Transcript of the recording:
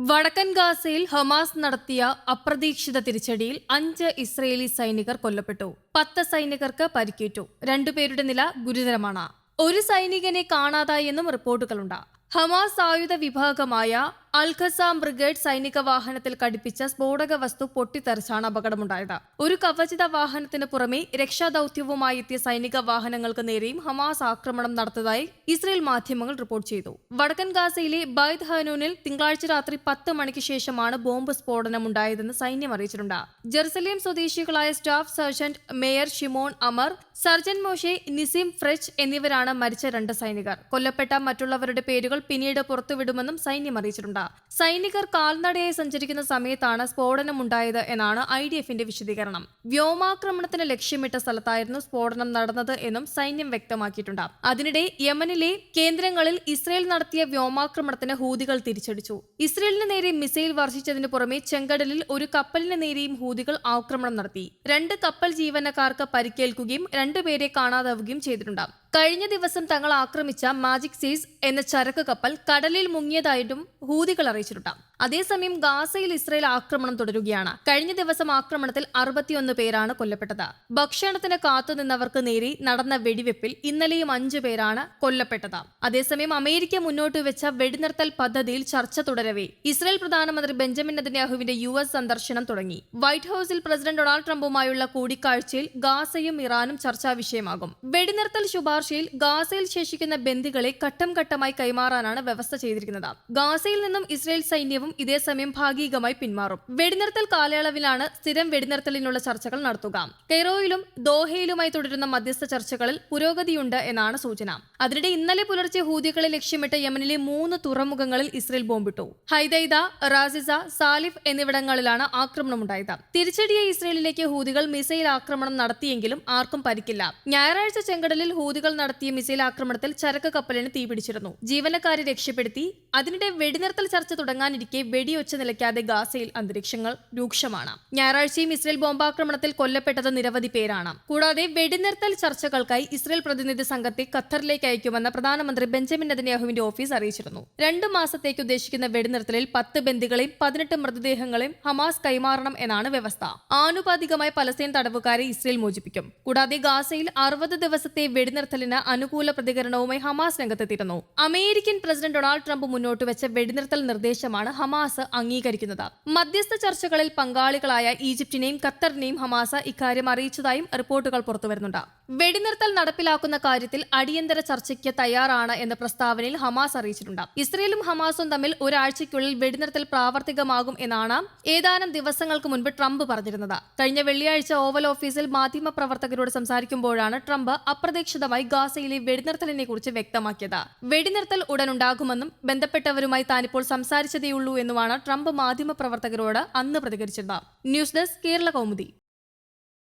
വടക്കൻ ഗാസയിൽ ഹമാസ് നടത്തിയ അപ്രതീക്ഷിത തിരിച്ചടിയിൽ അഞ്ച് ഇസ്രയേലി സൈനികർ കൊല്ലപ്പെട്ടു. പത്ത് സൈനികർക്ക് പരിക്കേറ്റു. രണ്ടുപേരുടെ നില ഗുരുതരമാണ്. ഒരു സൈനികനെ കാണാതായെന്നും റിപ്പോർട്ടുകളുണ്ട്. ഹമാസ് ആയുധ വിഭാഗമായ അൽഖസാം ബ്രിഗേഡ് സൈനിക വാഹനത്തിൽ കടിപ്പിച്ച സ്ഫോടക വസ്തു പൊട്ടിത്തെറിച്ചാണ് അപകടമുണ്ടായത്. ഒരു കവചിത വാഹനത്തിന് പുറമെ രക്ഷാദൌത്യവുമായി എത്തിയ സൈനിക വാഹനങ്ങൾക്ക് നേരെയും ഹമാസ് ആക്രമണം നടത്തതായി ഇസ്രയേൽ മാധ്യമങ്ങൾ റിപ്പോർട്ട് ചെയ്തു. വടക്കൻ ഗാസയിലെ ബൈദ് ഹനൂനിൽ തിങ്കളാഴ്ച രാത്രി പത്ത് മണിക്ക് ശേഷമാണ് ബോംബ് സ്ഫോടനം ഉണ്ടായതെന്ന് സൈന്യം അറിയിച്ചിട്ടുണ്ട്. ജെറുസലേം സ്വദേശികളായ staff sergeant major Shimon Amar sergeant Moshe Nissim Frech എന്നിവരാണ് മരിച്ച രണ്ട് സൈനികർ. കൊല്ലപ്പെട്ട മറ്റുള്ളവരുടെ പേരുകൾ പിന്നീട് പുറത്തുവിടുമെന്നും സൈന്യം അറിയിച്ചിട്ടുണ്ട്. സൈനികർ കാൽനടയായി സഞ്ചരിക്കുന്ന സമയത്താണ് സ്ഫോടനമുണ്ടായത് എന്നാണ് ഐ ഡി എഫിന്റെ വിശദീകരണം. വ്യോമാക്രമണത്തിന് ലക്ഷ്യമിട്ട സ്ഥലത്തായിരുന്നു സ്ഫോടനം നടന്നത് എന്നും സൈന്യം വ്യക്തമാക്കിയിട്ടുണ്ട്. അതിനിടെ യമനിലെ കേന്ദ്രങ്ങളിൽ ഇസ്രയേൽ നടത്തിയ വ്യോമാക്രമണത്തിന് ഹൂതികൾ തിരിച്ചടിച്ചു. ഇസ്രയേലിന് നേരെ മിസൈൽ വർഷിച്ചതിന് പുറമെ ചെങ്കടലിൽ ഒരു കപ്പലിന് നേരെയും ഹൂതികൾ ആക്രമണം നടത്തി. രണ്ട് കപ്പൽ ജീവനക്കാർക്ക് പരിക്കേൽക്കുകയും രണ്ടുപേരെ കാണാതാവുകയും ചെയ്തിട്ടുണ്ട്. കഴിഞ്ഞ ദിവസം തങ്ങൾ ആക്രമിച്ച മാജിക് സീസ് എന്ന ചരക്ക് കപ്പൽ കടലിൽ മുങ്ങിയതായിട്ടും ഹൂതികൾ അറിയിച്ചിട്ടുണ്ട്. അതേസമയം ഗാസയിൽ ഇസ്രയേൽ ആക്രമണം തുടരുകയാണ്. കഴിഞ്ഞ ദിവസം ആക്രമണത്തിൽ അറുപത്തിയൊന്ന് പേരാണ് കൊല്ലപ്പെട്ടത്. ഭക്ഷണത്തിന് കാത്തുനിന്നവർക്ക് നേരെ നടന്ന വെടിവെപ്പിൽ ഇന്നലെയും അഞ്ചു പേരാണ് കൊല്ലപ്പെട്ടത്. അതേസമയം അമേരിക്ക മുന്നോട്ട് വെച്ച വെടിനിർത്തൽ പദ്ധതിയിൽ ചർച്ച തുടരവേ. ഇസ്രയേൽ പ്രധാനമന്ത്രി ബെഞ്ചമിൻ നെതന്യാഹുവിന്റെ യു എസ് സന്ദർശനം തുടങ്ങി. വൈറ്റ് ഹൌസിൽ പ്രസിഡന്റ് ഡൊണാൾഡ് ട്രംപുമായുള്ള കൂടിക്കാഴ്ചയിൽ ഗാസയും ഇറാനും ചർച്ചാ വിഷയമാകും. വെടിനിർത്തൽ ശുപാർശയിൽ ഗാസയിൽ ശേഷിക്കുന്ന ബന്ദികളെ ഘട്ടം ഘട്ടമായി കൈമാറാനാണ് വ്യവസ്ഥ ചെയ്തിരിക്കുന്നത്. ഗാസയിൽ നിന്നും ഇസ്രയേൽ സൈന്യവും ഇതേസമയം ഭാഗികമായി പിന്മാറും. വെടിനിർത്തൽ കാലയളവിലാണ് സ്ഥിരം വെടിനിർത്തലിനുള്ള ചർച്ചകൾ നടത്തുക. കെയ്റോയിലും ദോഹയിലുമായി തുടരുന്ന മധ്യസ്ഥ ചർച്ചകളിൽ പുരോഗതിയുണ്ട് എന്നാണ് സൂചന. അതിനിടെ ഇന്നലെ പുലർച്ചെ ഹൂതികളെ ലക്ഷ്യമിട്ട് യമനിലെ മൂന്ന് തുറമുഖങ്ങളിൽ ഇസ്രയേൽ ബോംബിട്ടു. ഹൈദൈദ റാസിസ സാലിഫ് എന്നിവിടങ്ങളിലാണ് ആക്രമണം ആക്രമണമുണ്ടായത്. തിരിച്ചടിയ ഇസ്രയേലിലേക്ക് ഹൂതികൾ മിസൈൽ ആക്രമണം നടത്തിയെങ്കിലും ആർക്കും പരിക്കില്ല. ഞായറാഴ്ച ചെങ്കടലിൽ ഹൂതികൾ നടത്തിയ മിസൈൽ ആക്രമണത്തിൽ ചരക്ക് കപ്പലിന് തീപിടിച്ചിരുന്നു. ജീവനക്കാരെ രക്ഷപ്പെടുത്തി. അതിനിടെ വെടിനിർത്തൽ ചർച്ച തുടങ്ങാനിരിക്കെ വെടിയൊച്ച നിലയ്ക്കാതെ ഗാസയിൽ അന്തരീക്ഷങ്ങൾ രൂക്ഷമാണ്. ഞായറാഴ്ചയും ഇസ്രയേൽ ബോംബാക്രമണത്തിൽ കൊല്ലപ്പെട്ടത് നിരവധി പേരാണ്. കൂടാതെ വെടിനിർത്തൽ ചർച്ചകൾക്കായി ഇസ്രയേൽ പ്രതിനിധി സംഘത്തെ ഖത്തറിലേക്ക് അയക്കുമെന്ന് പ്രധാനമന്ത്രി ബെഞ്ചമിൻ നെതന്യാഹുവിന്റെ ഓഫീസ് അറിയിച്ചിരുന്നു. രണ്ട് മാസത്തേക്ക് ഉദ്ദേശിക്കുന്ന വെടിനിർത്തലിൽ പത്ത് ബന്ദികളെയും പതിനെട്ട് മൃതദേഹങ്ങളെയും ഹമാസ് കൈമാറണം എന്നാണ് വ്യവസ്ഥ. ആനുപാതികമായി പലസ്തീൻ തടവുകാരെ ഇസ്രയേൽ മോചിപ്പിക്കും. കൂടാതെ ഗാസയിൽ അറുപത് ദിവസത്തെ വെടിനിർത്തലിന് അനുകൂല പ്രതികരണവുമായി ഹമാസ് രംഗത്തെത്തിയിരുന്നു. അമേരിക്കൻ പ്രസിഡന്റ് ഡൊണാൾഡ് ട്രംപ് മുന്നോട്ട് വെച്ച വെടിനിർത്തൽ നിർദ്ദേശമാണ് ഹമാസ് അംഗീകരിക്കുന്നത്. മധ്യസ്ഥ ചർച്ചകളിൽ പങ്കാളികളായ ഈജിപ്തിനെയും ഖത്തറിനെയും ഹമാസ് ഇക്കാര്യം അറിയിച്ചതായും റിപ്പോർട്ടുകൾ പുറത്തുവരുന്നുണ്ട്. വെടിനിർത്തൽ നടപ്പിലാക്കുന്ന കാര്യത്തിൽ അടിയന്തര ചർച്ചയ്ക്ക് തയ്യാറാണ് എന്ന പ്രസ്താവനയിൽ ഹമാസ് അറിയിച്ചിട്ടുണ്ട്. ഇസ്രയേലും ഹമാസും തമ്മിൽ ഒരാഴ്ചയ്ക്കുള്ളിൽ വെടിനിർത്തൽ പ്രാവർത്തികമാകും എന്നാണ് ഏതാനും ദിവസങ്ങൾക്ക് മുൻപ് ട്രംപ് പറഞ്ഞിരുന്നത്. കഴിഞ്ഞ വെള്ളിയാഴ്ച ഓവൽ ഓഫീസിൽ മാധ്യമ പ്രവർത്തകരോട് സംസാരിക്കുമ്പോഴാണ് ട്രംപ് അപ്രതീക്ഷിതമായി ഗാസയിലെ വെടിനിർത്തലിനെ കുറിച്ച് വ്യക്തമാക്കിയത്. വെടിനിർത്തൽ ഉടനുണ്ടാകുമെന്നും ബന്ധപ്പെട്ടവരുമായി താനിപ്പോൾ സംസാരിച്ചതേയുള്ളൂ എന്നുമാണ് ട്രംപ് മാധ്യമ പ്രവർത്തകരോട് അന്ന് പ്രതികരിച്ചത് ന്യൂസ് ഡെസ്ക് കേരള കൗമുദി.